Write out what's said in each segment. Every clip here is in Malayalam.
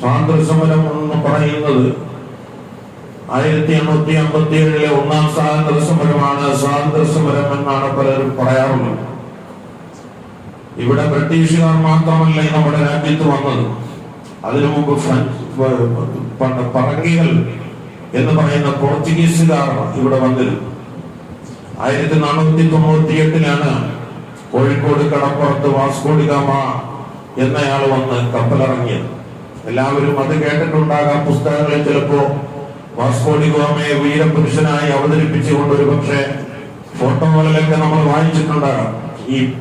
സ്വാതന്ത്ര്യ സമരം എന്ന് പറയുന്നത് ആയിരത്തി എണ്ണൂറ്റി അമ്പത്തി ഏഴിലെ ഒന്നാം സ്വാതന്ത്ര്യ സമരമാണ് സ്വാതന്ത്ര്യ സമരം എന്നാണ് പലരും പറയാറുള്ളത്. ഇവിടെ ബ്രിട്ടീഷുകാർ മാത്രമല്ല നമ്മുടെ രാജ്യത്ത് വന്നത്. അതിനു മുമ്പ് ഫ്രഞ്ച് പറങ്കികൾ എന്ന് പറയുന്ന പോർച്ചുഗീസുകാർ ഇവിടെ വന്നിരുന്നു. ആയിരത്തി നാനൂറ്റി തൊണ്ണൂറ്റി എട്ടിലാണ് കോഴിക്കോട് കടപ്പുറത്ത് വാസ്കോഡിഗാമ എന്നയാൾ വന്ന് കപ്പലിറങ്ങിയത്. എല്ലാവരും അത് കേട്ടിട്ടുണ്ടാകാം. പുസ്തകങ്ങളിൽ ചിലപ്പോ വാസ്കോഡി ഗോമയെ വീരപുരുഷനായി അവതരിപ്പിച്ചുകൊണ്ട് ഒരു പക്ഷേ ഫോട്ടോകളിലൊക്കെ നമ്മൾ വായിച്ചിട്ടുണ്ടാകാം. ഈ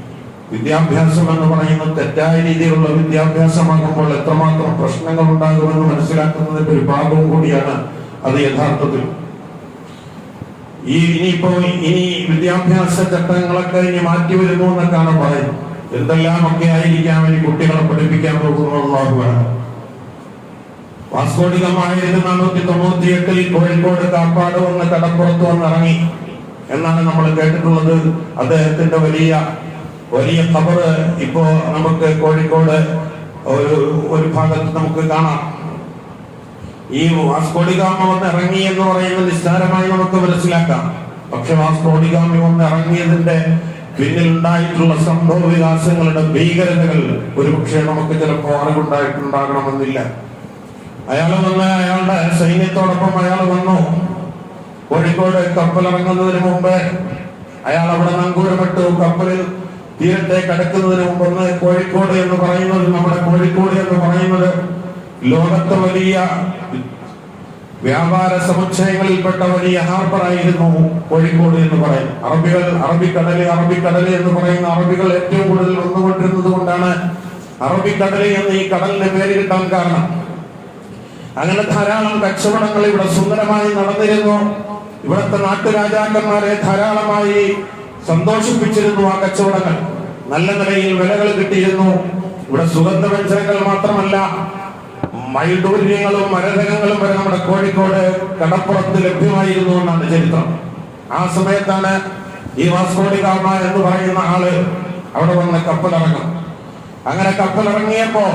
വിദ്യാഭ്യാസം എന്ന് പറയുന്ന തെറ്റായ രീതിയിലുള്ള വിദ്യാഭ്യാസമാകുമ്പോൾ എത്രമാത്രം പ്രശ്നങ്ങൾ ഉണ്ടാകുമെന്ന് മനസ്സിലാക്കുന്നതിന്റെ ഒരു ഭാഗവും കൂടിയാണ് അത് യഥാർത്ഥത്തിൽ. ഈ ഇനിയിപ്പോ ഇനി വിദ്യാഭ്യാസ ചട്ടങ്ങളൊക്കെ ഇനി മാറ്റി വരുന്നു എന്നൊക്കെയാണ് പറയുന്നത്. എന്തെല്ലാമൊക്കെ ആയിരിക്കാം ഇനി കുട്ടികളെ പഠിപ്പിക്കാൻ പോകുന്നതാണ് വാസ്കോടികം ആയിരത്തി നാനൂറ്റി തൊണ്ണൂറ്റി എട്ടിൽ കോഴിക്കോട് കാപ്പാട് വന്ന് കടപ്പുറത്ത് വന്ന് ഇറങ്ങി. എന്നാണ് നമ്മൾ കേട്ടിട്ടുള്ളത്. അദ്ദേഹത്തിന്റെ വലിയ വലിയ ഖബറ് ഇപ്പോ നമുക്ക് കോഴിക്കോട് ഒരു ഒരു ഭാഗത്ത് നമുക്ക് കാണാം. ഈ വാസ്കോടികാമ വന്ന് ഇറങ്ങി എന്ന് പറയുന്നത് നിസ്സാരമായി നമുക്ക് മനസ്സിലാക്കാം. പക്ഷെ വാസ്കോടികാമി വന്ന് ഇറങ്ങിയതിന്റെ പിന്നിൽ ഉണ്ടായിട്ടുള്ള സംഭവ വികാസങ്ങളുടെ ഭീകരതകൾ ഒരുപക്ഷെ നമുക്ക് ചിലപ്പോൾ അറിവുണ്ടായിട്ടുണ്ടാകണമെന്നില്ല. അയാൾ വന്ന് അയാളുടെ സൈന്യത്തോടൊപ്പം അയാൾ വന്നു. കോഴിക്കോട് കപ്പലിറങ്ങുന്നതിന് മുമ്പ് അയാൾ അവിടെ നങ്കൂരമിട്ടു. കപ്പലിൽ തീരത്തെ അടുക്കുന്നതിന് മുമ്പ് ഒന്ന് കോഴിക്കോട് എന്ന് പറയുന്നത് നമ്മുടെ കോഴിക്കോട് എന്ന് പറയുന്നത് ലോകത്തെ വലിയ വ്യാപാര സമുച്ചയങ്ങളിൽപ്പെട്ട വലിയ ഹാർബർ ആയിരുന്നു കോഴിക്കോട് എന്ന് പറയും അറബികൾ അറബിക്കടൽ അറബിക്കടൽ എന്ന് പറയുന്ന അറബികൾ ഏറ്റവും കൂടുതൽ വന്നുകൊണ്ടിരുന്നത് കൊണ്ടാണ് അറബിക്കടൽ എന്ന് ഈ കടലിന്റെ പേര് കിട്ടാൻ കാരണം. അങ്ങനെ ധാരാളം കച്ചവടങ്ങൾ ഇവിടെ സുന്ദരമായി നടന്നിരുന്നു. ഇവിടുത്തെ നാട്ടുരാജാക്കന്മാരെ ധാരാളമായി സന്തോഷിപ്പിച്ചിരുന്നു ആ കച്ചവടങ്ങൾ. നല്ല നിലയിൽ വിലകൾ കിട്ടിയിരുന്നു. ഇവിടെ സുഗന്ധവ്യഞ്ജനങ്ങൾ മാത്രമല്ല മൈഡൂര്യങ്ങളും മരതകങ്ങളും വരെ നമ്മുടെ കോഴിക്കോട് കടപ്പുറത്ത് ലഭ്യമായിരുന്നു എന്നാണ് ചരിത്രം. ആ സമയത്താണ് ഈ വാസ്കോടി ഗാമ എന്ന് പറയുന്ന ആൾ അവിടെ വന്ന് കപ്പലിറങ്ങും അങ്ങനെ കപ്പലിറങ്ങിയപ്പോ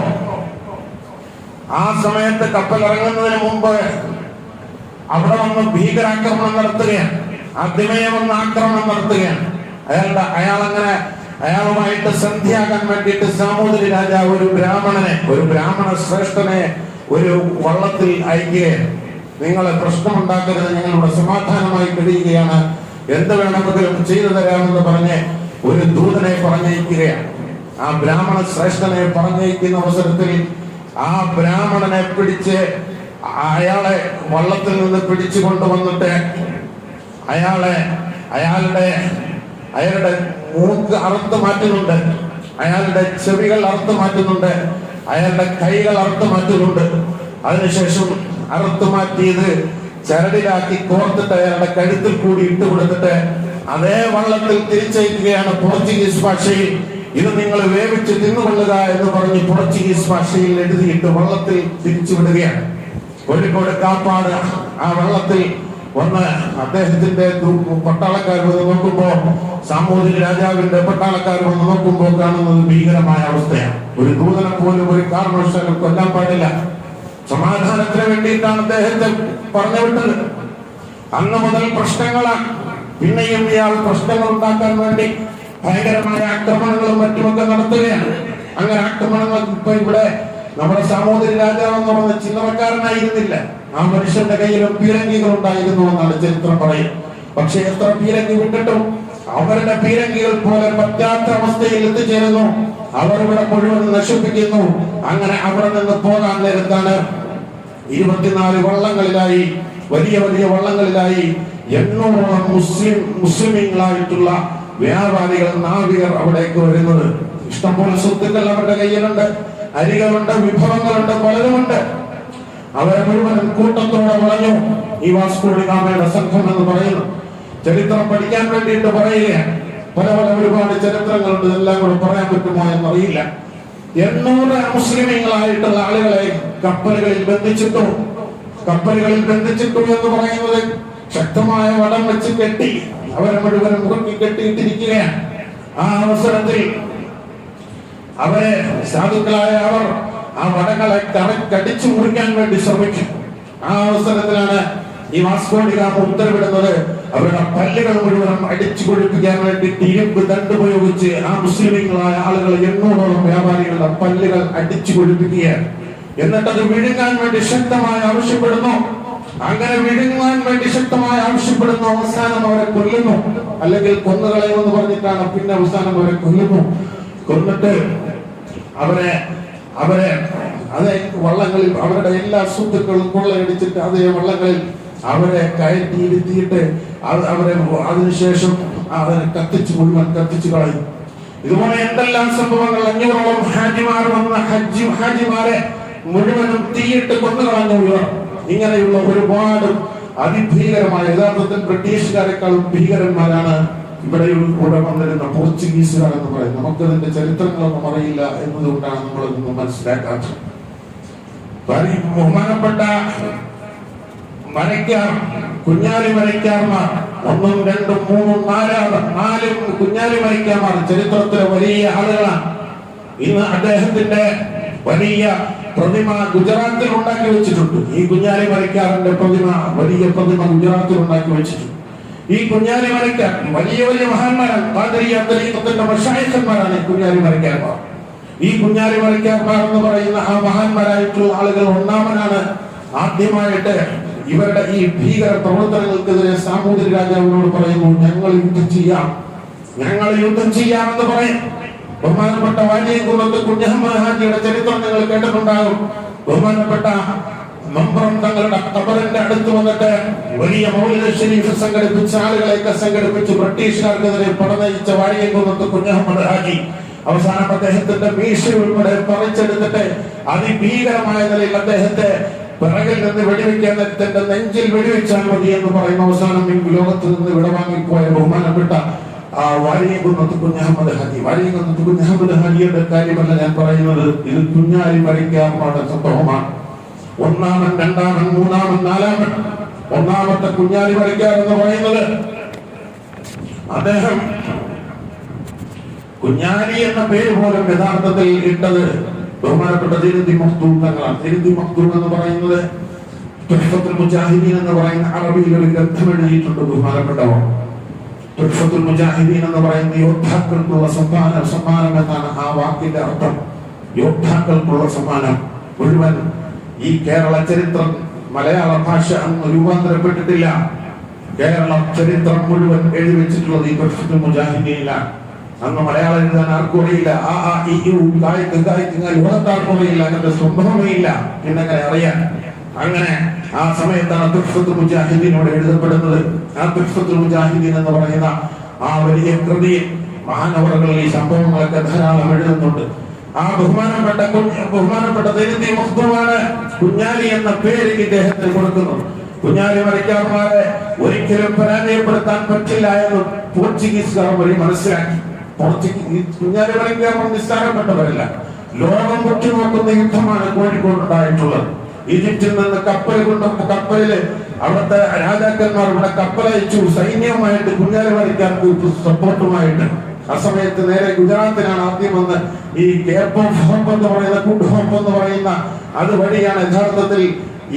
ആ സമയത്ത് കപ്പൽ ഇറങ്ങുന്നതിന് മുമ്പ് അവിടെ വന്ന് ഭീകരാക്രമണം നടത്തുകയാണ്. ആദ്യമേ വന്ന് ആക്രമണം നടത്തുകയാണ്. അയാളുടെ അയാൾ അങ്ങനെ അയാളുമായിട്ട് സന്ധ്യയാകാൻ വേണ്ടിയിട്ട് സാമൂതിരി രാജാവ് ഒരു ബ്രാഹ്മണനെ ഒരു ബ്രാഹ്മണ ശ്രേഷ്ഠനെ ഒരു വള്ളത്തിൽ അയക്കുകയാണ്. നിങ്ങൾ പ്രശ്നമുണ്ടാക്കരുത് ഞങ്ങളുടെ സമാധാനമായി കഴിയുകയാണ്. എന്ത് വേണമെങ്കിലും ചെയ്തു തരാമെന്ന് പറഞ്ഞ് ഒരു ദൂതനെ പറഞ്ഞയക്കുകയാണ്. ആ ബ്രാഹ്മണ ശ്രേഷ്ഠനെ പറഞ്ഞയക്കുന്ന അവസരത്തിൽ ആ ബ്രാഹ്മണനെ പിടിച്ച് അയാളെ വള്ളത്തിൽ നിന്ന് പിടിച്ചു കൊണ്ടുവന്നിട്ട് അയാളെ അയാളുടെ അയാളുടെ മൂക്ക് അറുത്ത് മാറ്റുന്നുണ്ട്. അയാളുടെ ചെവികൾ അറുത്ത് മാറ്റുന്നുണ്ട്. അയാളുടെ കൈകൾ അറുത്ത് മാറ്റുന്നുണ്ട്. അതിനുശേഷം അറുത്ത് മാറ്റിയത് ചരടിലാക്കി കോർത്തിട്ട് അയാളുടെ കഴുത്തിൽ കൂടി ഇട്ട് കൊടുത്തിട്ട് അതേ വള്ളത്തിൽ തിരിച്ചയക്കുകയാണ് പോർച്ചുഗീസ് ഭാഷയിൽ. ഇത് നിങ്ങൾ വേവിച്ച് തിന്നുകൊള്ളുക എന്ന് പറഞ്ഞ് പോർച്ചുഗീസ് ഭാഷയിൽ എഴുതിയിട്ട് വള്ളത്തിൽ തിരിച്ചു വിടുകയാണ് കോഴിക്കോട് കാപ്പാട് ആ വെള്ളത്തിൽ വന്ന് അദ്ദേഹത്തിന്റെ പട്ടാളക്കാർ വന്ന് നോക്കുമ്പോ സാമൂഹിക രാജാവിന്റെ പട്ടാളക്കാർ വന്ന് നോക്കുമ്പോൾ കാണുന്നത് ഭീകരമായ അവസ്ഥയാണ്. ഒരു ദൂതനെ പോലും ഒരു കാരണവശാലും കൊല്ലാൻ പാടില്ല. സമാധാനത്തിന് വേണ്ടിയിട്ടാണ് അദ്ദേഹത്തെ പറഞ്ഞു വിട്ടത്. അന്ന് മുതൽ പ്രശ്നങ്ങളാണ് പിന്നെയും ഇയാൾ പ്രശ്നങ്ങൾ ഉണ്ടാക്കാൻ വേണ്ടി ഭയങ്കരമായ ആക്രമണങ്ങളും മറ്റുമൊക്കെ നടത്തുകയാണ്. അങ്ങനെ ആക്രമണങ്ങൾ ഇപ്പൊ ഇവിടെ നമ്മുടെ സാമൂതിരി രാജാവ് എന്ന് പറഞ്ഞ ചില്ലറക്കാരനായിരുന്നില്ല. ആ മനുഷ്യന്റെ കയ്യിലും പീരങ്കികൾ ഉണ്ടായിരുന്നു എന്നാണ് ചരിത്രം പറയും പക്ഷെ എത്ര പീരങ്കി വിട്ടിട്ടും അവരുടെ പീരങ്കികൾ പോലെ പറ്റാത്ത അവസ്ഥയിൽ എത്തിച്ചേരുന്നു. അവർ ഇവിടെ മുഴുവൻ നശിപ്പിക്കുന്നു. അങ്ങനെ അവിടെ നിന്ന് പോകാൻ നേരത്താണ് ഇരുപത്തിനാല് വള്ളങ്ങളിലായി വലിയ വലിയ വള്ളങ്ങളിലായി എണ്ണൂറോളം മുസ്ലിം മുസ്ലിമീങ്ങളായിട്ടുള്ള വ്യാപാരികൾ നാവികർ അവിടേക്ക് വരുന്നത്. ഇഷ്ടംപോലെ സ്വത്തുക്കൾ അവരുടെ കയ്യിലുണ്ട്. അരികളുണ്ട് വിഭവങ്ങളുണ്ട് പലരുമുണ്ട് അവരെ മുഴുവൻ കൂട്ടത്തോടെ വളഞ്ഞു. ഈ വാസ്കോടി ഗാമയുടെ സംഘം എന്ന് പറയുന്നു. ചരിത്രം പഠിക്കാൻ വേണ്ടിയിട്ട് പറയുകയാണ്. പല പല ഒരുപാട് ചരിത്രങ്ങളുണ്ട്. ഇതെല്ലാം കൂടെ പറയാൻ പറ്റുമോ എന്നറിയില്ല. എണ്ണൂറ് മുസ്ലിമീങ്ങളായിട്ടുള്ള ആളുകളെ കപ്പലുകളിൽ ബന്ധിച്ചിട്ടു. കപ്പലുകളിൽ ബന്ധിച്ചിട്ടു എന്ന് പറയുന്നത് ശക്തമായ വടം വെച്ച് കെട്ടി. അവരെ മുഴുവൻ മുറുക്കി കെട്ടിയിട്ടിരിക്കുകയാണ്. ആ അവസരത്തിൽ അവരെ സാധുക്കളായ അവർ ആ വടങ്ങളെ കടിച്ചു മുറിക്കാൻ വേണ്ടി ശ്രമിക്കും ആ അവസരത്തിലാണ് ഈ വാസ്കോഡിഗാമ ഉത്തരവിടുന്നത്. അവരുടെ പല്ലുകൾ മുഴുവൻ അടിച്ചു കൊഴുപ്പിക്കാൻ വേണ്ടി ഇരുമ്പ് ദണ്ട് ഉപയോഗിച്ച് ആ മുസ്ലിങ്ങളായ ആളുകൾ എണ്ണൂറോളം വ്യാപാരികളുടെ പല്ലുകൾ അടിച്ചു കൊഴുപ്പിക്കുകയാണ് എന്നിട്ടത് വിഴുങ്ങാൻ വേണ്ടി ശക്തമായി ആവശ്യപ്പെടുന്നു. അങ്ങനെ വിഴുങ്ങാൻ വേണ്ടി ശക്തമായി ആവശ്യപ്പെടുന്നു അവസാനം അവരെ കൊല്ലുന്നു. അല്ലെങ്കിൽ കൊന്നുകളയുമെന്ന് പറഞ്ഞിട്ടാണ് പിന്നെ അവസാനം അവരെ കൊല്ലുന്നു. കൊന്നിട്ട് അവരെ അവരെ അതേ വള്ളങ്ങളിൽ അവരുടെ എല്ലാ സ്വത്തുക്കളും കൊള്ളയടിച്ചിട്ട് അതേ വള്ളങ്ങളിൽ അവരെ കയറ്റി ഇരുത്തിയിട്ട് അവരെ അതിനുശേഷം അവരെ കത്തിച്ച് മുഴുവൻ കത്തിച്ചു കളയും. ഇതുപോലെ എന്തെല്ലാം സംഭവങ്ങൾ അഞ്ഞൂറോളം ഹാജിമാർ വന്ന ഹജ്ജി ഹാജിമാരെ മുഴുവനും തീയിട്ട് കൊന്നുകളഞ്ഞു. ഇവർ ഇങ്ങനെയുള്ള ഒരുപാട് അതിഭീകരമായ യഥാർത്ഥത്തിൽ ബ്രിട്ടീഷുകാരെക്കാളും ഭീകരന്മാരാണ് ഇവിടെ കൂടെ വന്നിരുന്ന പോർച്ചുഗീസുകാർ എന്ന് പറയുന്നത്. നമുക്കതിന്റെ ചരിത്രങ്ങളൊന്നും അറിയില്ല എന്നതുകൊണ്ടാണ് മനസ്സിലാക്കാത്തത്. വളരെ ബഹുമാനപ്പെട്ട മരയ്ക്കാർ കുഞ്ഞാലി മരയ്ക്കാർമാർ ഒന്നും രണ്ടും മൂന്നും നാലാണ് നാലും കുഞ്ഞാലി മരയ്ക്കാർമാർ ചരിത്രത്തിലെ വലിയ ആളുകളാണ്. ഇന്ന് അദ്ദേഹത്തിന്റെ വലിയ പ്രതിമ ഗുജറാത്തിൽ ഉണ്ടാക്കി വെച്ചിട്ടുണ്ട്. ഈ കുഞ്ഞാലി മരയ്ക്കാറിന്റെ പ്രതിമ വലിയ പ്രതിമ ഗുജറാത്തിൽ ഉണ്ടാക്കി വെച്ചിട്ടുണ്ട്. ഈ കുഞ്ഞാലി മരയ്ക്കാർ വലിയ വലിയ മഹാന്മാരാണ്. പാതിരിയ കുഞ്ഞാലി മരക്കാർമാർ ഈ കുഞ്ഞാലി മരക്കാർമാർ എന്ന് പറയുന്ന ആ മഹാന്മാരായിട്ടുള്ള ആളുകൾ ഒന്നാമനാണ്. ആദ്യമായിട്ട് ഇവരുടെ ഈ ഭീകര പ്രവർത്തനങ്ങൾക്കെതിരെ സാമൂതിരി രാജാവിനോട് പറയുന്നു ഞങ്ങൾ യുദ്ധം ചെയ്യാം. ഞങ്ങൾ യുദ്ധം ചെയ്യാമെന്ന് പറയും. ബഹുമാനപ്പെട്ട കുഞ്ഞഹമ്മദ് കുഞ്ഞഹമ്മഹാജിയുടെ ചരിത്രം നിങ്ങൾ കേട്ടിട്ടുണ്ടാകും. ബഹുമാനപ്പെട്ട മമ്പ്രം തങ്ങളുടെ കബറിന്റെ അടുത്ത് വന്നിട്ട് വലിയ മൗലിക ഷരീഫ് സംഘടിപ്പിച്ച ആളുകളെയൊക്കെ സംഘടിപ്പിച്ച് ബ്രിട്ടീഷുകാർക്കെതിരെ പടനയിച്ച വാലിയകുന്നത്ത് കുഞ്ഞഹമ്മദ് ഹാജി. അവസാനം അദ്ദേഹത്തിന്റെ മീശ ഉൾപ്പെടെ പറിച്ചെടുത്തിട്ട് അതിഭീകരമായ നിലയിൽ അദ്ദേഹത്തെ പിറകിൽ നിന്ന് വെടിവെക്കാൻ തന്റെ നെഞ്ചിൽ വെടിവെച്ചാൽ മതി എന്ന് പറയുന്ന അവസാനം ഈ ലോകത്ത് നിന്ന് വിടവാങ്ങിപ്പോയ ബഹുമാനപ്പെട്ട ഹാജിയുടെ കാര്യമല്ല ഞാൻ പറയുന്നത്. ഇത് കുഞ്ഞാലി മരിക്കാറുമാണ് സംഭവമാണ്. ഒന്നാമൻ രണ്ടാമൻ മൂന്നാമൻ നാലാമൻ. ഒന്നാമത്തെ കുഞ്ഞാലി മരിക്കാർ എന്ന് പറയുന്നത് അദ്ദേഹം കുഞ്ഞാലി എന്ന പേര് പോലും യഥാർത്ഥത്തിൽ ഇട്ടത് ബഹുമാനപ്പെട്ട തിരുത്തി മഖ്ദൂം തങ്ങളാണ്. തിരുത്തി മഖ്ദൂം എന്ന് പറയുന്നത് മുജാഹിദീൻ എന്ന് പറയുന്ന അറബിയിൽ ഒരു ഗ്രന്ഥം എഴുതിയിട്ടുണ്ട് ബഹുമാനപ്പെട്ടവർ. തുഹ്ഫത്തുൽ മുജാഹിദീൻ എന്ന് പറയുന്ന യോദ്ധാക്കൾക്കുള്ള സമ്മാനം സമ്മാനം എന്നാണ് ആ വാക്കിന്റെ അർത്ഥം. യോദ്ധാക്കൾക്കുള്ള സമ്മാനം. മുഴുവൻ ഈ കേരള ചരിത്രം മലയാള ഭാഷ അന്ന് രൂപാന്തരപ്പെട്ടിട്ടില്ല. കേരള ചരിത്രം മുഴുവൻ എഴുതി വെച്ചിട്ടുള്ളത് ഈ പ്രശ്നത്തിൽ മുജാഹിദീനിലാണ്. അന്ന് മലയാളം എഴുതാൻ ആർക്കും അറിയില്ല. ആ ആ ഈ കായ്ക്ക് കായ്ക്ക് ലോകത്ത് ആർക്കും അറിയില്ല അങ്ങനത്തെ സംഭവമേ ഇല്ല. എന്നെങ്ങനെ അറിയാൻ? അങ്ങനെ ആ സമയത്താണ് തുഫത്ത് മുജാഹിദീനോട് എഴുതപ്പെടുന്നത്. ആ തുഫത്ത് മുജാഹിദീൻ എന്ന് പറയുന്ന ആ വലിയ കൃതിയിൽ മഹാനവറുകളിൽ ഈ സംഭവങ്ങളൊക്കെ ധാരാളം എഴുതുന്നുണ്ട്. ആ ബഹുമാനപ്പെട്ട ബഹുമാനപ്പെട്ട ദരിദ്ര മഹ്ദൂമാണ് കുഞ്ഞാലി എന്ന പേര് ഇദ്ദേഹത്തിന് കൊടുക്കുന്നു കുഞ്ഞാലി മരക്കാർമാരെ ഒരിക്കലും പരാജയപ്പെടുത്താൻ പറ്റില്ല എന്ന് പോർച്ചുഗീസുകാർ വഴി മനസ്സിലാക്കി. പോർച്ചുഗീസ് കുഞ്ഞാലി മരക്കാർമാർ നിസ്സാരപ്പെട്ടവരല്ല. ലോകം ഉറ്റുനോക്കുന്ന യുദ്ധമാണ് കോഴിക്കോട് ഉണ്ടായിട്ടുള്ളത് ഈജിപ്തിൽ നിന്ന് കപ്പൽ കൊണ്ട് കപ്പലിൽ അവിടുത്തെ രാജാക്കന്മാർ ഇവിടെ കപ്പലയച്ചു സൈന്യവുമായിട്ട് കുഞ്ഞാലി വരയ്ക്കാൻ സപ്പോർട്ടുമായിട്ട്. ആ സമയത്ത് നേരെ ഗുജറാത്തിലാണ് ആദ്യം വന്ന് ഈ കേപ്പ് എന്ന് പറയുന്ന ഹോപ്പ് എന്ന് പറയുന്ന അത് വഴിയാണ് യഥാർത്ഥത്തിൽ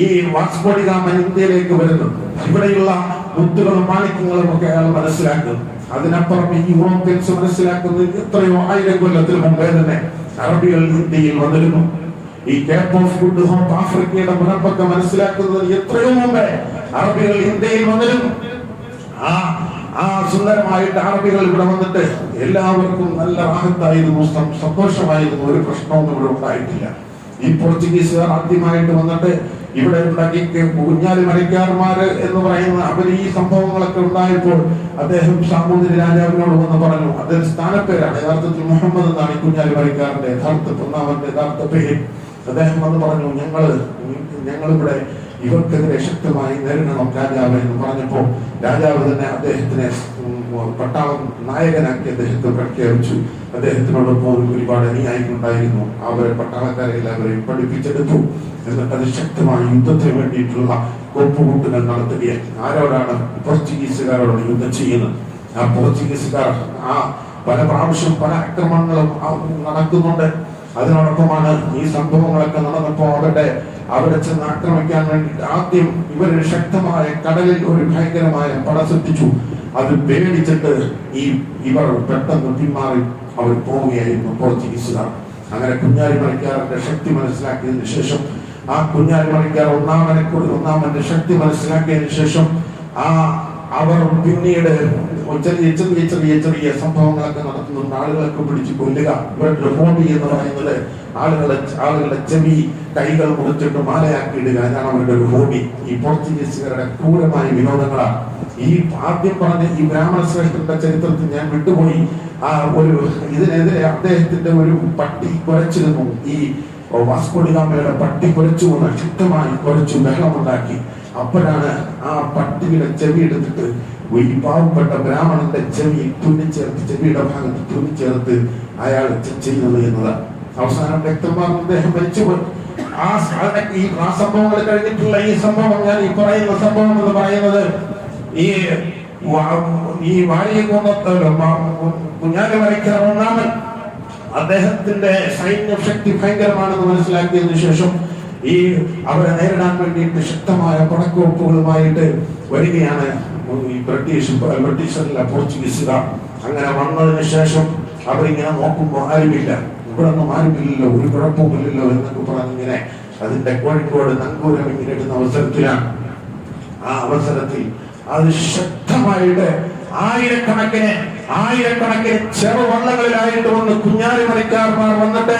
ഈ വാസ്കോടി ഗാമ ഇന്ത്യയിലേക്ക് വരുന്നത്. ഇവിടെയുള്ള മുത്തുകളും മാണിക്യങ്ങളും ഒക്കെ അയാൾ മനസ്സിലാക്കുന്നു. അതിനപ്പുറം ഈ യൂറോപ്യൻസ് മനസ്സിലാക്കുന്നത് എത്രയോ ആയിരം കൊല്ലത്തിന് മുമ്പേ തന്നെ അറബികൾ ഇന്ത്യയിൽ വന്നിരുന്നു. ഈ കേപ്പ് ഓഫ് ഗുഡ് ഹോപ്പ് ആഫ്രിക്കയുടെ മുനപ്പൊക്കെ മനസ്സിലാക്കുന്നത് എത്രയോ മുമ്പേ അറബികൾ ഇന്ത്യയിൽ വന്നിരുന്നു. ആ ആ സുന്ദരമായിട്ട് അറബികൾ ഇവിടെ വന്നിട്ട് എല്ലാവർക്കും നല്ല റാഹത്തായിരുന്നു സം- സന്തോഷമായിരുന്നു. ഒരു പ്രശ്നവും ഇവിടെ ഉണ്ടായിട്ടില്ല. ഈ പോർച്ചുഗീസുകാർ ആദ്യമായിട്ട് വന്നിട്ട് ഇവിടെ ഉണ്ടാക്കി കുഞ്ഞാലി മരക്കാർമാര് എന്ന് പറയുന്ന അവർ ഈ സംഭവങ്ങളൊക്കെ ഉണ്ടായപ്പോൾ അദ്ദേഹം സാമൂതിരി രാജാവിനോട് വന്ന് പറഞ്ഞു അദ്ദേഹം സ്ഥാനപ്പേരാണ്. യഥാർത്ഥത്തിൽ മുഹമ്മദ് എന്നാണ് ഈ കുഞ്ഞാലി മരക്കാരന്റെ യഥാർത്ഥ ഒന്നാമത്തെ യഥാർത്ഥ പേര്. അദ്ദേഹം വന്ന് പറഞ്ഞു ഞങ്ങൾ ഞങ്ങളിവിടെ ഇവർക്കെതിരെ ശക്തമായി നേരിടണം രാജാവ് എന്ന് പറഞ്ഞപ്പോൾ രാജാവ് തന്നെ അദ്ദേഹത്തിനെ പട്ടാളം നായകനാക്കി അദ്ദേഹത്തെ പ്രഖ്യാപിച്ചു. അദ്ദേഹത്തിനോടൊപ്പം ഒരു ഒരുപാട് അനുയായികളുണ്ടായിരുന്നു. അവരെ പട്ടാളക്കാരെ എല്ലാവരെയും പഠിപ്പിച്ചെടുത്തു. എന്നിട്ട് അത് ശക്തമായ യുദ്ധത്തിന് വേണ്ടിയിട്ടുള്ള കൊപ്പുകൂട്ടുകൾ നടത്തുകയാണ്. ആരോടാണ്? പോർച്ചുഗീസുകാരോട് യുദ്ധം ചെയ്യുന്നത്. ആ പോർച്ചുഗീസുകാർ ആ പല പ്രാവശ്യം പല ആക്രമണങ്ങളും നടക്കുന്നുണ്ട്. അതിനോടൊപ്പമാണ് ഈ സംഭവങ്ങളൊക്കെ നടന്നപ്പോൾ അവരുടെ അവിടെ ചെന്ന് ആക്രമിക്കാൻ വേണ്ടി ആദ്യം ഇവർ ശക്തമായ കടലിൽ ഒരു ഭയങ്കരമായ പട സൃഷ്ടിച്ചു. അത് പേടിച്ചിട്ട് ഈ ഇവർ പെട്ടെന്ന് പിന്മാറി അവർ പോവുകയായിരുന്നു പോർച്ചുഗീസുകാർ. അങ്ങനെ കുഞ്ഞാലി മണിക്കാരന്റെ ശക്തി മനസ്സിലാക്കിയതിനു ശേഷം ആ കുഞ്ഞാലി മണിക്കാർ ഒന്നാമനെ ഒന്നാമന്റെ ശക്തി മനസ്സിലാക്കിയതിനു ശേഷം ആ അവർ പിന്നീട് ചെറിയ ചെറിയ ചെറിയ ചെറിയ സംഭവങ്ങളൊക്കെ നടത്തുന്നുണ്ട് ആളുകളൊക്കെ പിടിച്ച് കൊല്ലുക. ഇവരുടെ ഹോബി എന്ന് പറയുന്നത് ആളുകളെ ആളുകളെ ചെവി കൈകൾ മുറിച്ചിട്ട് മാലയാക്കി ഇടുക എന്നാണ് അവരുടെ ഒരു ഹോബി ഈ പോർച്ചുഗീസുകാരുടെ ക്രൂരമായ വിനോദങ്ങളാണ്. ഈ ആദ്യം പറഞ്ഞ ഈ ബ്രാഹ്മണ ശ്രേഷ്ഠന്റെ ചരിത്രത്തിൽ ഞാൻ വിട്ടുപോയി. ആ ഒരു ഇതിനെതിരെ അദ്ദേഹത്തിന്റെ ഒരു പട്ടി കുരച്ചിരുന്നു. ഈ വാസ്കോഡിഗാമയുടെ പട്ടി കുരച്ചുകൊണ്ട് ശക്തമായി കുരച്ചു ബഹളമുണ്ടാക്കി. അപ്പോഴാണ് ആ പട്ടിയുടെ ചെവി എടുത്തിട്ട് ഈ പാവപ്പെട്ട ബ്രാഹ്മണന്റെ ചെവി തുന്നിച്ചേർത്ത് ചെവിയുടെ ഭാഗത്ത് തുന്നിച്ചേർത്ത് അയാൾ ചെയ്യുന്നത് എന്നതാണ് അവസാനം വ്യക്തമാകും അദ്ദേഹം മരിച്ചുപോയി. ആ ഈ ആ സംഭവങ്ങൾ കഴിഞ്ഞിട്ടുള്ള ഈ സംഭവം ഞാൻ ഈ പറയുന്ന സംഭവം എന്ന് പറയുന്നത് ഈ ഈ വാരിയ കുഞ്ഞാലി വരയ്ക്കുന്ന ഒന്നാമൻ. അദ്ദേഹത്തിന്റെ സൈന്യശക്തി ഭയങ്കരമാണെന്ന് മനസ്സിലാക്കിയതിനു ശേഷം ഈ അവരെ നേരിടാൻ വേണ്ടിയിട്ട് ശക്തമായ കണക്കുവെപ്പുകളുമായിട്ട് വരികയാണ് ഈ ബ്രിട്ടീഷ് ബ്രിട്ടീഷല്ല പോർച്ചുഗീസുകാർ അങ്ങനെ വന്നതിന് ശേഷം അവരിങ്ങനെ നോക്കുമ്പോൾ ആരുമില്ല. ഇവിടെ ഒന്നും ആരുമില്ലല്ലോ ഒരു കുഴപ്പമില്ലല്ലോ എന്നൊക്കെ പറഞ്ഞിങ്ങനെ അതിന്റെ കോഴിക്കോട് നങ്കൂരം ഇങ്ങനെ ഇടുന്ന അവസരത്തിലാണ്. ആ അവസരത്തിൽ അത് ശക്തമായിട്ട് ആയിരക്കണക്കിന് ആയിരക്കണക്കിന് ചെറുവള്ളങ്ങളിലായിട്ട് വന്ന് കുഞ്ഞാലി മണിക്കാർമാർ വന്നിട്ട്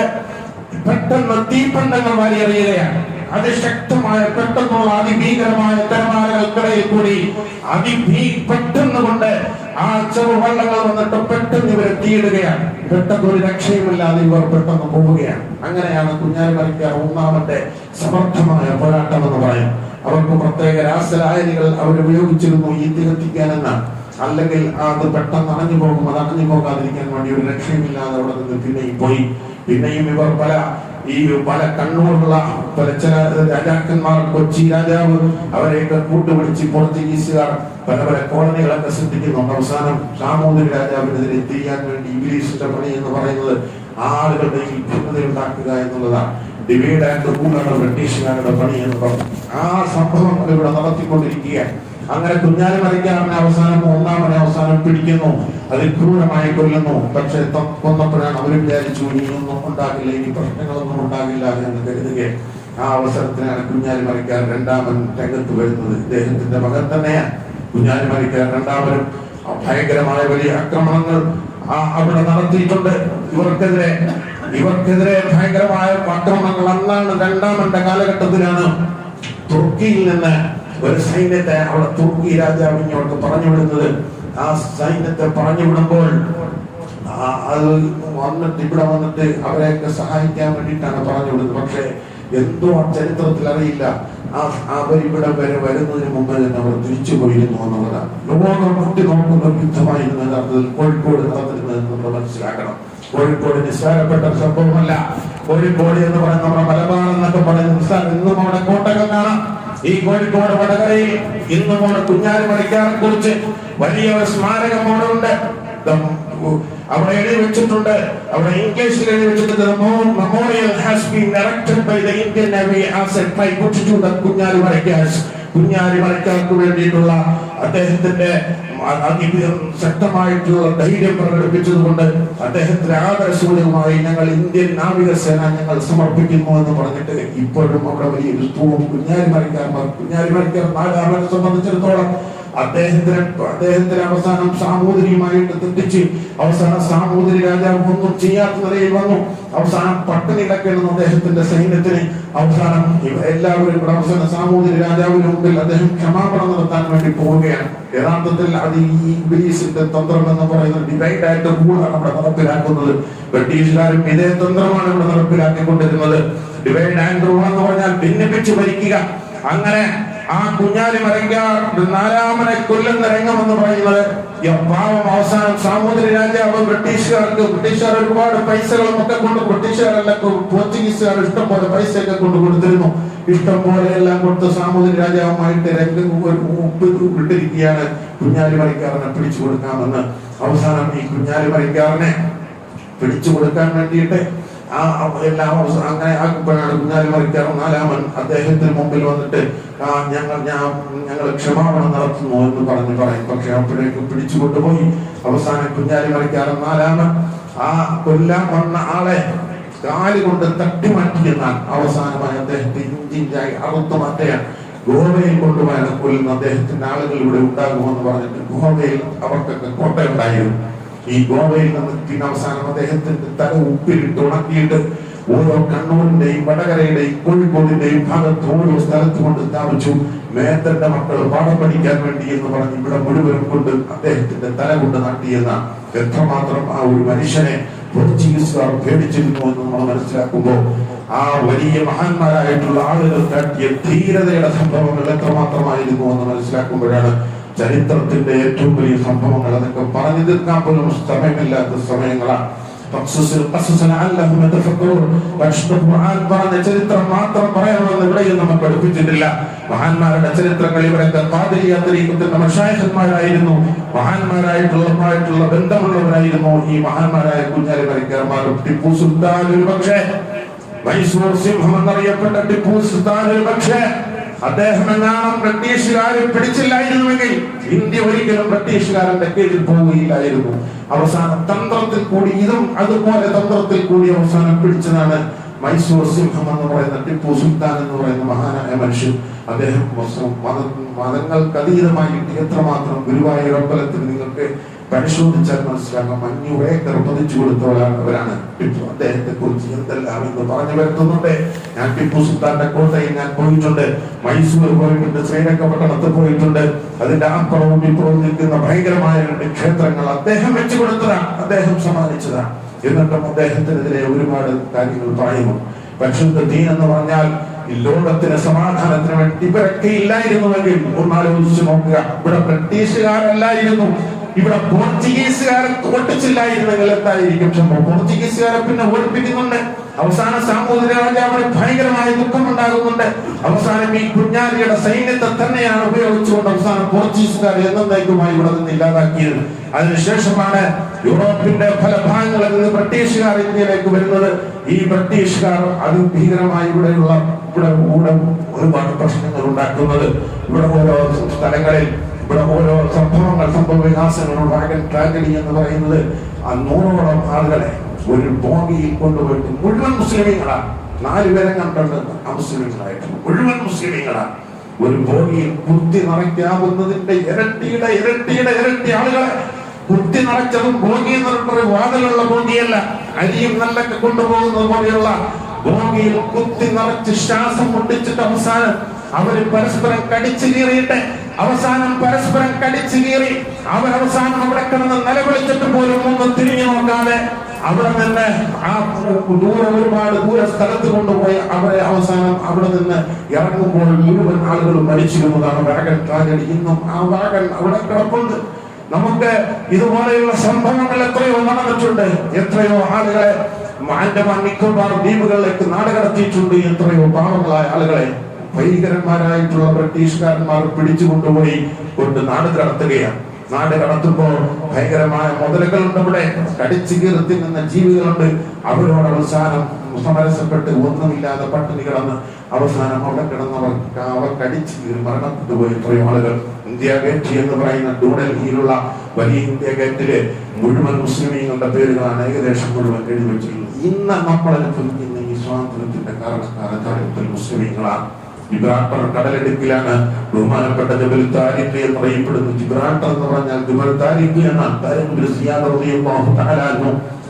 പെട്ടെന്ന് തീപ്പണ്ടങ്ങൾ വാരിയെറിയുകയാണ് അതിശക്തമായ പെട്ടെന്നുള്ള അതിഭീകരമായ തിരമാലകൾക്കിടയിൽ കൂടി അതിഭീ പെട്ടെന്ന് കൊണ്ട് ആ ചെറുവള്ളങ്ങൾ വന്നിട്ട് പെട്ടെന്ന് ഇവരെ തീയിടുകയാണ്. പെട്ടെന്ന് ഒരു രക്ഷയുമില്ലാതെ ഇവർ പെട്ടെന്ന് പോവുകയാണ്. അങ്ങനെയാണ് കുഞ്ഞാലി മണിക്കാർ ഒന്നാമത്തെ സമർത്ഥമായ പോരാട്ടം എന്ന് പറയും അവർക്ക് പ്രത്യേക രാസലായനികൾ അവർ ഉപയോഗിച്ചിരുന്നു ഈ തികത്തിക്കാനെന്നാണ് അല്ലെങ്കിൽ അത് പെട്ടെന്ന് അണഞ്ഞു പോകും. അത് അണഞ്ഞു പോകാതിരിക്കാൻ വേണ്ടി ഒരു രക്ഷയുമില്ലാതെ അവിടെ നിന്ന് പിന്നെയും പോയി. പിന്നെയും ഇവർ പല ഈ പല കണ്ണൂറുള്ള പല ചില രാജാക്കന്മാർ കൊച്ചി രാജാവ് അവരെയൊക്കെ കൂട്ടുപിടിച്ച് പോർച്ചുഗീസുകാർ പല പല കോളനികളൊക്കെ ശ്രദ്ധിക്കുന്നു അവസാനം സാമൂതിരി രാജാവിനെതിരെ തിരിയാൻ വേണ്ടി ഇംഗ്ലീഷിന്റെ പണി എന്ന് പറയുന്നത് ആളുകളുടെ ഈ ഭിന്നത ഉണ്ടാക്കുക എന്നുള്ളതാണ് ഡിവൈഡ് ആൻഡ് റൂളാണ് ബ്രിട്ടീഷുകാരുടെ പണി എന്ന് പറഞ്ഞു ആ സംഭവങ്ങൾ ഇവിടെ നടത്തിക്കൊണ്ടിരിക്കുകയാണ്. അങ്ങനെ കുഞ്ഞാലി മറിക്കാരനെ അവസാനം ഒന്നാമനെ അവസാനം പിടിക്കുന്നു. അതിൽ ക്രൂരമായി കൊല്ലുന്നു. പക്ഷെ കൊന്നപ്പോഴാണ് അവർ വിചാരിച്ചു ഇനിയൊന്നും ഉണ്ടാകില്ല ഇനി പ്രശ്നങ്ങളൊന്നും ഉണ്ടാകില്ല എന്ന് കരുതുക ആ അവസരത്തിനാണ് കുഞ്ഞാലി മറിക്കാൻ രണ്ടാമൻ രംഗത്ത് വരുന്നത്. ഇദ്ദേഹത്തിന്റെ മകൻ തന്നെയാണ് കുഞ്ഞാലി മറിക്കാൻ രണ്ടാമനും. ഭയങ്കരമായ വലിയ ആക്രമണങ്ങൾ അവിടെ നടത്തിയിട്ടുണ്ട്. ഇവർക്കെതിരെ ഇവർക്കെതിരെ ഭയങ്കരമായ ആക്രമണങ്ങൾ അന്നാണ് രണ്ടാമന്റെ കാലഘട്ടത്തിലാണ് തുർക്കിയിൽ നിന്ന് ഒരു സൈന്യത്തെ അവിടെ തുർക്കി രാജാവ് ഇങ്ങോട്ട് പറഞ്ഞു വിടുന്നത് ആ സൈന്യത്തെ പറഞ്ഞു വിടുമ്പോൾ അത് വന്നിട്ട് ഇവിടെ വന്നിട്ട് അവരെയൊക്കെ സഹായിക്കാൻ വേണ്ടിയിട്ടാണ് പറഞ്ഞു വിടുന്നത് പക്ഷേ എന്തോ ആ ചരിത്രത്തിൽ അറിയില്ല. ആ അവർ ഇവിടെ വരെ വരുന്നതിന് മുമ്പ് തന്നെ അവർ തിരിച്ചു പോയിരുന്നു എന്നുള്ളതാണ്. ലോകം മുട്ടി നോക്കുന്ന യുദ്ധമായിരുന്നു യഥാർത്ഥത്തിൽ കോഴിക്കോട് നടന്നിരുന്നത് നമ്മൾ മനസ്സിലാക്കണം. കോഴിക്കോട് നിസ്സാരപ്പെട്ട സംഭവമല്ല. കോഴിക്കോട് എന്ന് പറയുന്ന നമ്മുടെ മലബാർ എന്നൊക്കെ പറയുന്ന നിസ്സാരം ഇന്നും അവിടെ കോട്ടകൾ കാണാം. ഈ കോഴിക്കോട് വടകരയിൽ ഇന്നും അവിടെ കുഞ്ഞാലി മണിക്കാരെ കുറിച്ച് വലിയ ഒരു സ്മാരകം അവിടെ അവിടെ എഴുതി വെച്ചിട്ടുണ്ട്. അവിടെ ഇംഗ്ലീഷിൽ എഴുതി വെച്ചിട്ടുണ്ട് memorial has been erected by the Indian Navy as a tribute to the Kunjali Marakkars Kunjali മലയ്ക്കാർക്ക് വേണ്ടിയിട്ടുള്ള അദ്ദേഹത്തിന്റെ ശക്തമായിട്ടുള്ള ധൈര്യം പ്രകടിപ്പിച്ചതുകൊണ്ട് അദ്ദേഹത്തിന് ആദരസൂചകമായി ഞങ്ങൾ ഇന്ത്യൻ നാവികസേന ഞങ്ങൾ സമർപ്പിക്കുന്നു എന്ന് പറഞ്ഞിട്ട് ഇപ്പോഴും അവിടെ വലിയൊരു തൂവും കുഞ്ഞാലി മരക്കാർമാർ കുഞ്ഞാലി മലയ്ക്കാർ നാലാമനെ സംബന്ധിച്ചിടത്തോളം അദ്ദേഹത്തിന് അദ്ദേഹത്തിന് അവസാനം സാമൂതിരിയുമായിട്ട് തെറ്റിച്ച് അവസാനം സാമൂതിരി രാജാവ് ഒന്നും ചെയ്യാത്ത നിലയിൽ വന്നു. അവസാനം പട്ടിണി കിടക്കണം അദ്ദേഹത്തിന്റെ സൈന്യത്തിന് അവസാനം എല്ലാവരും അവസാനം സാമൂതിരി രാജാവിന് മുമ്പിൽ അദ്ദേഹം ക്ഷമാപണം നടത്താൻ വേണ്ടി പോവുകയാണ്. യഥാർത്ഥത്തിൽ അത് ഈ ഇംഗ്ലീഷിന്റെ തന്ത്രം എന്ന് പറയുന്ന ഡിവൈഡ് ആയിട്ട് കൂടാണ് അവിടെ നടപ്പിലാക്കുന്നത്. ബ്രിട്ടീഷുകാരും ഇതേ തന്ത്രമാണ് ഇവിടെ നടപ്പിലാക്കിക്കൊണ്ടിരുന്നത്. ഡിവൈഡ് ആൻഡ് റൂൾ എന്ന് പറഞ്ഞാൽ ഭിന്നിപ്പിച്ച് ഭരിക്കുക. അങ്ങനെ ആ കുഞ്ഞാലി മരങ്കാർ നാലാമനെ കൊല്ലുന്ന രംഗം എന്ന് പറയുന്നത് പാവം അവസാനം സാമൂതിരി രാജാവ് ബ്രിട്ടീഷുകാർക്ക് ബ്രിട്ടീഷുകാർ ഒരുപാട് പൈസകളും ഒക്കെ കൊണ്ട് ബ്രിട്ടീഷുകാരല്ല പോർച്ചുഗീസുകാർ ഇഷ്ടം പോലെ പൈസയൊക്കെ കൊണ്ട് കൊടുത്തിരുന്നു. ഇഷ്ടം പോലെ എല്ലാം കൊടുത്ത് സാമൂതിരി രാജാവുമായിട്ട് രംഗം വിട്ടിരിക്കുകയാണ് കുഞ്ഞാലി മരക്കാരനെ പിടിച്ചു കൊടുക്കാമെന്ന് അവസാനം ഈ കുഞ്ഞാലി മരക്കാരനെ പിടിച്ചു കൊടുക്കാൻ വേണ്ടിയിട്ട് ആ എല്ലാം അങ്ങനെ ആക്കുമ്പോഴാണ് മറിക്കാർ നാലാമൻ അദ്ദേഹത്തിന് മുമ്പിൽ വന്നിട്ട് ഞങ്ങൾ ഞാൻ ഞങ്ങൾ ക്ഷമാപണം നടത്തുന്നു എന്ന് പറഞ്ഞ് പറയും. പക്ഷെ അപ്പോഴേക്ക് പിടിച്ചു കൊണ്ടുപോയി അവസാനം കുഞ്ഞാലി മറിക്കാറും നാലാമൻ ആ കൊല്ലാൻ വന്ന ആളെ കാലുകൊണ്ട് തട്ടി മാറ്റിയെന്നാൽ അവസാനമായി അദ്ദേഹത്തെ ഇഞ്ചിഞ്ചായി അറുത്തു മാറ്റിയാൽ ഗോവയിൽ കൊണ്ടുപോയാണ് കൊല്ലുന്ന അദ്ദേഹത്തിന്റെ ആളുകൾ ഇവിടെ ഉണ്ടാകുമെന്ന് പറഞ്ഞിട്ട് ഗോവയിൽ അവർക്കൊക്കെ കോട്ടയുണ്ടായിരുന്നു. ഈ ഗോവയിൽ നിന്ന് അവസാനം അദ്ദേഹത്തിന്റെ തല ഉപ്പിലിട്ട് ഉണക്കിയിട്ട് ഓരോ കണ്ണൂരിന്റെയും വടകരയുടെയും കോഴിക്കോടിന്റെയും ഭാഗത്ത് ഓരോ സ്ഥലത്ത് കൊണ്ട് സ്ഥാപിച്ചു. മേത്തന്റെ മക്കൾ പാഠം പഠിക്കാൻ വേണ്ടി എന്ന് പറഞ്ഞ് ഇവിടെ മുഴുവനും കൊണ്ട് അദ്ദേഹത്തിന്റെ തല കൊണ്ട് നാട്ടിയെന്ന എത്രമാത്രം ആ ഒരു മനുഷ്യനെ പോർച്ചുഗീസുകാർ പേടിച്ചിരുന്നു എന്ന് നമ്മൾ മനസ്സിലാക്കുമ്പോൾ ആ വലിയ മഹാന്മാരായിട്ടുള്ള ആളുകൾ കാട്ടിയ ധീരതയുടെ സംഭവങ്ങൾ എത്രമാത്രമായിരുന്നു എന്ന് മനസ്സിലാക്കുമ്പോഴാണ് ചരിത്രത്തിന്റെ ഏറ്റവും വലിയ സംഭവങ്ങൾ അതൊക്കെ പറഞ്ഞു തീർക്കാൻ പോലും സമയമില്ലാത്ത സമയങ്ങളാണ്. പറഞ്ഞ ചരിത്രം മാത്രം പറയാമെന്ന് ഇവിടെയും നമ്മൾ പഠിപ്പിച്ചിട്ടില്ല. മഹാന്മാരുടെ ചരിത്രങ്ങൾ ഇവിടുത്തെ പാതിരിയാത്രീകത്തിന്റെ മഷായന്മാരായിരുന്നു മഹാന്മാരായിട്ടുള്ളവരുമായിട്ടുള്ള ബന്ധമുള്ളവരായിരുന്നു. ഈ മഹാന്മാരായ കുഞ്ഞാലി മരിക്കാർമാരും ടിപ്പു സുൽത്താൻ ഒരു പക്ഷേ. മൈസൂർ സിംഹം എന്നറിയപ്പെട്ട ടിപ്പു സുൽത്താൻ ഒരു പക്ഷേ. അദ്ദേഹം എങ്ങാനും ബ്രിട്ടീഷുകാരെ പിടിച്ചില്ലായിരുന്നുവെങ്കിൽ ഇന്ത്യ ഒരിക്കലും ബ്രിട്ടീഷുകാരന്റെ കീഴിൽ പോവുകയില്ലായിരുന്നു. അവസാനം തന്ത്രത്തിൽ കൂടി ഇതും അതുപോലെ തന്ത്രത്തിൽ കൂടി അവസാനം പിടിച്ചതാണ് മൈസൂർ സിംഹം എന്ന് പറയുന്ന ടിപ്പു സുൽത്താൻ എന്ന് പറയുന്ന മഹാനായ മനുഷ്യൻ. അദ്ദേഹം മതങ്ങൾക്ക് അതീതമായിട്ട് എത്രമാത്രം ഗുരുവായൂർ അമ്പലത്തിൽ നിങ്ങൾക്ക് പരിശോധിച്ചാൽ മനസ്സിലാക്കാം. ഏക്കർ പതിച്ചു കൊടുത്തവരാണ് ടിപ്പു. അദ്ദേഹത്തെ കുറിച്ച് എന്തെല്ലാം എന്ന് പറഞ്ഞു വരുത്തുന്നുണ്ട്. ഞാൻ ടിപ്പു സുൽത്താന്റെ കോട്ടയിൽ ഞാൻ പോയിട്ടുണ്ട്. മൈസൂർ പോയിട്ടുണ്ട്. ശ്രീരംഗപട്ടണത്ത് പോയിട്ടുണ്ട്. അതിന്റെ അപ്പുറവും ഇപ്പുറവും നിൽക്കുന്ന ഭയങ്കരമായ രണ്ട് ക്ഷേത്രങ്ങൾ അദ്ദേഹം വെച്ചു കൊടുത്തതാണ് അദ്ദേഹം സമ്മാനിച്ചതാണ്. എന്നിട്ടും അദ്ദേഹത്തിനെതിരെ ഒരുപാട് കാര്യങ്ങൾ പറയുന്നു. പരിശുദ്ധ ദീൻ എന്ന് പറഞ്ഞാൽ ഈ ലോകത്തിന് സമാധാനത്തിന് വേണ്ടി ഇവരൊക്കെ ഇല്ലായിരുന്നുവെങ്കിൽ ഒന്നാലോചിച്ച് നോക്കുക. ഇവിടെ ബ്രിട്ടീഷുകാരല്ലായിരുന്നു. ഇവിടെ പോർച്ചുഗീസുകാരെ തോൽപ്പിച്ചില്ലായിരുന്നെങ്കിൽ എന്തായിരിക്കും സംഭവം? പോർച്ചുഗീസുകാരെ പിന്നെ ഓടിപ്പിക്കുന്നുണ്ട്. അവസാന സാമൂഹിക രാജാവിന് ഭയങ്കരമായ ദുഃഖമുണ്ടാകുന്നുണ്ട്. അവസാനം ഈ കുഞ്ഞാലിയുടെ സൈന്യത്തെ തന്നെയാണ് ഉപയോഗിച്ചുകൊണ്ട് അവസാനം പോർച്ചുഗീസുകാർ എന്നേക്കുമായി ഇവിടെ നിന്ന് ഇല്ലാതാക്കിയത്. അതിനുശേഷമാണ് യൂറോപ്പിന്റെ പല ഭാഗങ്ങളിൽ നിന്ന് ബ്രിട്ടീഷുകാർ ഇന്ത്യയിലേക്ക് വരുന്നത്. ഈ ബ്രിട്ടീഷുകാർ അതിഭീകരമായി ഇവിടെയുള്ള ഇവിടെ ഇവിടെ ഒരുപാട് പ്രശ്നങ്ങൾ ഉണ്ടാക്കുന്നത്. ഇവിടെ ഓരോ സ്ഥലങ്ങളിൽ ഇവിടെ ഓരോ സംഭവങ്ങൾ സംഭവ വികാസങ്ങൾ ഉണ്ടാകൻ ട്രാജഡി എന്ന് പറയുന്നത് ആ നൂറോളം ആളുകളെ ഒരു ബോഗിയിൽ കൊണ്ടുപോയിട്ട് മുഴുവൻ മുസ്ലിമീങ്ങളാണ് നാല് പേരെ കണ്ടുണ്ട് അമുസ്ലിമീങ്ങളായിട്ട് മുഴുവൻ മുസ്ലിമീങ്ങളാണ് ഒരു ബോഗിയിൽ കുത്തി നിറയ്ക്കാവുന്നതിന്റെ ഇരട്ടിയുടെ ഇരട്ടിയുടെ ഇരട്ടി ആളുകളെ കുത്തി നിറച്ചതും ബോഗി എന്ന് പറഞ്ഞ വാതിലുള്ള ബോഗിയല്ല അരിയും നെല്ലൊക്കെ കൊണ്ടുപോകുന്നത് പോലെയുള്ള ബോഗിയിൽ കുത്തി നിറച്ച് ശ്വാസം മുട്ടിച്ചിട്ട് അവസാനം അവർ പരസ്പരം കടിച്ചു കീറിയിട്ട് അവസാനം പരസ്പരം കടിച്ചു കീറി. അവർ അവസാനം അവിടെ കിടന്ന് നിലവിളിച്ചിട്ട് പോലും ഒന്നും തിരിഞ്ഞു നോക്കാതെ അവിടെ നിന്ന് ആ ദൂരെ ഒരുപാട് ദൂര സ്ഥലത്ത് കൊണ്ടുപോയി അവരെ അവസാനം അവിടെ നിന്ന് ഇറങ്ങുമ്പോൾ മുഴുവൻ ആളുകളും മരിച്ചിരുന്നതാണ് വാഗൻ ട്രാജഡി ഇന്നും ആ വാഗൻ അവിടെ കിടപ്പുണ്ട്. നമുക്ക് ഇതുപോലെയുള്ള സംഭവങ്ങൾ എത്രയോ നടന്നിട്ടുണ്ട്. എത്രയോ ആളുകളെ ആൻഡമാൻ നിക്കോബാർ ദ്വീപുകളിലേക്ക് നാടുകടത്തിയിട്ടുണ്ട്. എത്രയോ പാവങ്ങളായ ആളുകളെ ഭീകരന്മാരായിട്ടുള്ള ബ്രിട്ടീഷുകാരന്മാർ പിടിച്ചു കൊണ്ടുപോയി കൊണ്ട് നാട് കടത്തുകയാണ്. നാട് കടത്തുമ്പോൾ ഭയങ്കരമായ മുതലുകളുണ്ട് അവിടെ. കടിച്ചു കീർത്തി നിന്ന ജീവികളുണ്ട്. അവരോട് അവസാനം സമരസപ്പെട്ട് ഒന്നുമില്ലാതെ പട്ടിണി കിടന്ന് അവസാനം അവിടെ കിടന്നവർ അവർ കടിച്ചു കീറി മരണപ്പെട്ടു പോയി. എത്രയോ ആളുകൾ ഇന്ത്യ ഗേറ്റ് എന്ന് പറയുന്ന ന്യൂഡൽഹിയിലുള്ള വലിയ ഇന്ത്യ ഗേറ്റിൽ മുഴുവൻ മുസ്ലിമീങ്ങളുടെ പേരുകളാണ് ഏകദേശം മുഴുവൻ എഴുതി വെച്ചിട്ടുള്ളത് ഇന്ന് നമ്മൾ അനുഭവിക്കുന്ന ഈ സ്വാതന്ത്ര്യത്തിന്റെ കാരണക്കാരൻ മുസ്ലിമീങ്ങളാണ്. ജിബ്രാട്ടർ കടലെടുക്കിലാണ് ബഹുമാനപ്പെട്ട ജബൽ താരിഖ് എന്ന് പറയപ്പെടുന്നു ജിബ്രാട്ടർ എന്ന് പറഞ്ഞാൽ ജബൽ താരിഖ് എന്ന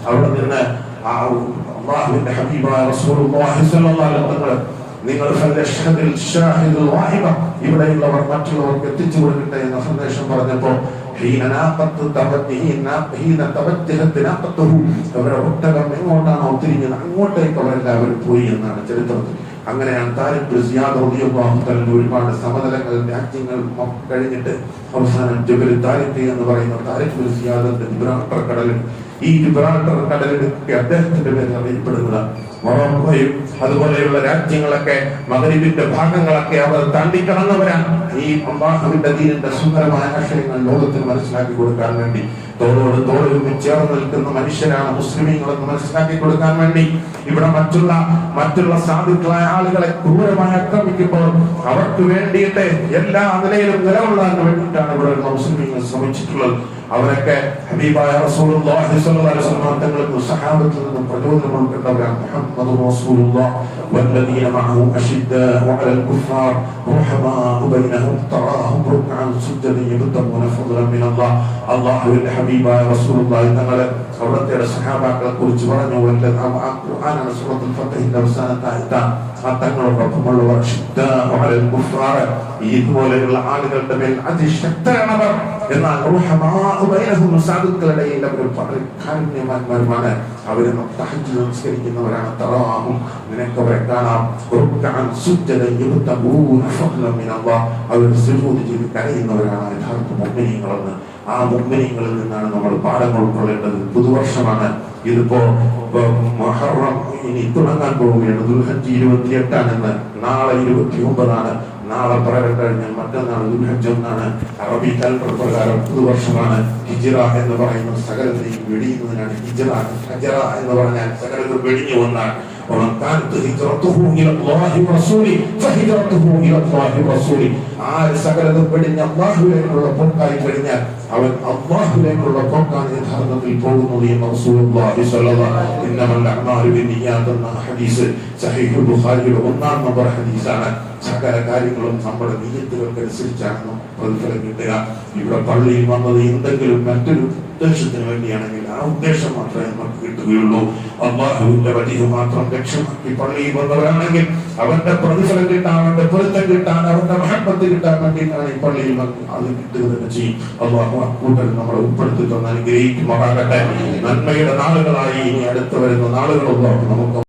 അവിടെ നിന്ന് അള്ളാഹുവിന്റെ ഹബീബായ റസൂലുള്ളാഹി സ്വല്ലല്ലാഹു അലൈഹി വസല്ലം നിങ്ങൾ ഇവിടെയുള്ളവർ മറ്റുള്ളവർക്ക് എത്തിച്ചു കൊടുക്കട്ടെ എന്ന സന്ദേശം നാഖത്തുഹു അവരുടെ ഒട്ടകം എങ്ങോട്ടാണോ തിരിഞ്ഞത് അങ്ങോട്ടേക്ക് അവരെല്ലാവരും പോയി എന്നാണ് ചരിത്രത്തിൽ. തആല ഒരുപാട് സമതലങ്ങൾ രാജ്യങ്ങൾ കഴിഞ്ഞിട്ട് അവസാനം ജബൽ താരിഖ് എന്ന് പറയുന്ന താരിഖ് കടലിൽ ഈ ഗിബ്രാൾട്ടർ കടലിടുക്ക് അദ്ദേഹത്തിന്റെ പേരിൽ അറിയപ്പെടുന്നത് മൊറോക്കോയും അതുപോലെയുള്ള രാജ്യങ്ങളൊക്കെ മകരിബിന്റെ ഭാഗങ്ങളൊക്കെ അവർ താണ്ടിക്കടന്നവരാണ് ഈ അള്ളാഹുവിന്റെ ദീനിന്റെ സുന്ദരമായ ആശയങ്ങൾ ലോകത്തിന് മനസ്സിലാക്കി കൊടുക്കാൻ വേണ്ടി. തോളോട് തോളും ചേർന്ന് നിൽക്കുന്ന മനുഷ്യരാണ് മുസ്ലിമീങ്ങളെന്ന് മനസ്സിലാക്കി കൊടുക്കാൻ വേണ്ടി. ഇവിടെ മറ്റുള്ള മറ്റുള്ള സാധുക്കളായ ആളുകളെ ക്രൂരമായി ആക്രമിക്കുമ്പോൾ അവർക്ക് വേണ്ടിയിട്ട് എല്ലാ നിലയിലും നിലകൊള്ളാൻ വേണ്ടിയിട്ടാണ് ഇവിടെ മുസ്ലിമീങ്ങൾ ശ്രമിച്ചിട്ടുള്ളത്. അവരൊക്കെ ഹബീബായ റസൂലുള്ളാഹി സ്വല്ലല്ലാഹു അലൈഹി വസല്ലം തങ്ങൾക്ക് സഹാബത്തിൽ നിന്നും പ്രചോദനം ഉൾക്കൊണ്ടവരാണ് മുഹമ്മദ് റസൂലുള്ളാഹ് والذين معه أشداء على الكفار رحماء بينهم تراهم ركعا سجدا يبتغون فضلا من الله അള്ളാഹുവിന്റെ ഹബീബായ റസൂലുള്ളാഹി തങ്ങളെ അവിടുത്തെ സഹാബാക്കളെ കുറിച്ച് പറഞ്ഞു വല്ല ആ ഖുർആനാണ് സൂറത്തുൽ ഫത്തഹിന്റെ അവസാനത്തെ ആയത്ത ആ തങ്ങളോടൊപ്പമുള്ളവർ ശുദ്ധാഉ അലൽ കുഫാർ ഇതുപോലെയുള്ള ആളുകളുടെ മേൽ അതിശക്തരാണവർ എന്നാൽ റുഹമാഉ ബൈനഹും സാധുക്കളുടെ ഇടയിൽ വളരെ കാരുണ്യവാന്മാരുമാണ് അവർ തഹജ് നമസ്കരിക്കുന്നവരാണ് തറവാഹും നിനക്കവരെ കാണാം. അവർ സുജൂത് ചെയ്ത് കരയുന്നവരാണ് യഥാർത്ഥ മുമ്പിനീങ്ങളെന്ന് ആ മുമ്പിനീങ്ങളിൽ നിന്നാണ് നമ്മൾ പാഠങ്ങൾ ഉൾക്കൊള്ളേണ്ടത്. പുതുവർഷമാണ്. ഇതിപ്പോ മൊഹറം ഇനി തുടങ്ങാൻ പോവുകയാണ്. ദുൽഹജ് ഇരുപത്തിയെട്ടാണെന്ന്. നാളെ ഇരുപത്തി ഒമ്പതാണ് നാളെ പ്രകടം കഴിഞ്ഞാൽ മറ്റന്നാൾ ദുൽഹജ്ജ് ഒന്നാണ് അറബി കലണ്ടർ പ്രകാരം പുതുവർഷമാണ് ഹിജിറ എന്ന് പറയുന്ന സകലത്തെയും വെടിയുന്നതിനാണ് ഹിജിറ. ഹജറ എന്ന് പറഞ്ഞാൽ സകലത്തിൽ വെടിഞ്ഞു ഒന്നാണ് ومن كانت هجرته الى الله ورسوله فهجرته الى الله ورسوله ആര് സകലതും വെടിഞ്ഞ് അള്ളാഹുവിലേക്കുള്ള പോക്കായി കഴിഞ്ഞാൽ അവൻ അള്ളാഹുവിലേക്കുള്ള പോക്കാണ് യഥാർത്ഥത്തിൽ പോകുന്നത് എന്ന് റസൂലുള്ളാഹി സ്വല്ലല്ലാഹു അലൈഹി വസല്ലം ഇന്നമൽ അഅ്മാലു ബിന്നിയാത്ത് എന്ന ഹദീസ് സഹീഹുൽ ബുഖാരിയുടെ ഒന്നാം നമ്പർ ഹദീസാണ് സകല കാര്യങ്ങളും നമ്മുടെ നീയത്തുകൾക്കനുസരിച്ചാണ് പ്രതിഫലം കിട്ടുക ഇവിടെ പള്ളിയിൽ വന്നത് എന്തെങ്കിലും മറ്റൊരു ഉദ്ദേശത്തിന് വേണ്ടിയാണെങ്കിൽ ആ ഉദ്ദേശം മാത്രമേ നമുക്ക് കിട്ടുകയുള്ളൂ. അള്ളാഹുവിന്റെ വലിയ മാത്രം ലക്ഷ്യമാക്കി പള്ളിയിൽ വന്നവരാണെങ്കിൽ അവന്റെ പ്രതിഫലം കിട്ടാൻ അവന്റെ പൊരുത്തം കിട്ടാൻ അവന്റെ മഹത്വത്തിൽ കിട്ടാൻ വേണ്ടിയിട്ടാണ് ഈ പള്ളിയിൽ വന്ന് അത് കിട്ടുക തന്നെ ചെയ്യും. അള്ളാഹു ആ കൂട്ടൽ നമ്മളെ ഉൾപ്പെടുത്തി തന്നാൽ അനുഗ്രഹിക്കുമാറാകട്ടെ. നന്മയുടെ നാളുകളായി ഇനി അടുത്ത് വരുന്ന നാളുകളൊന്നും നമുക്ക്